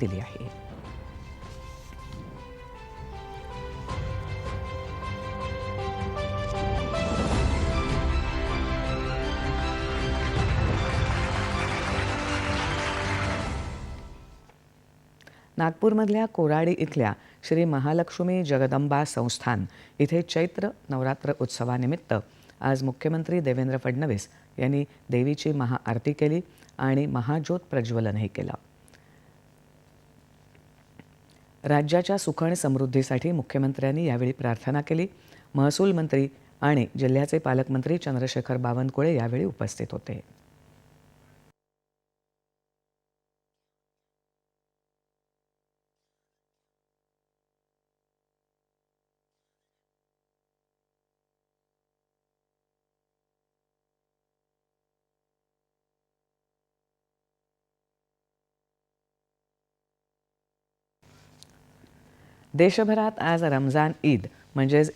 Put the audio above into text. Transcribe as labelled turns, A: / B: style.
A: दिली आहे. नागपूरमधल्या कोराडी इथल्या श्री महालक्ष्मी जगदंबा संस्थान इथे चैत्र नवरात्र उत्सवानिमित्त आज मुख्यमंत्री देवेंद्र फडणवीस यांनी देवीची महाआरती केली आणि महाज्योत प्रज्वलनही केलं. राज्याच्या सुख आणि समृद्धीसाठी मुख्यमंत्र्यांनी यावेळी प्रार्थना केली. महसूल मंत्री आणि जिल्ह्याचे पालकमंत्री चंद्रशेखर बावनकुळे यावेळी उपस्थित होते. देशभरात आज रमजान ईद म्हणजेच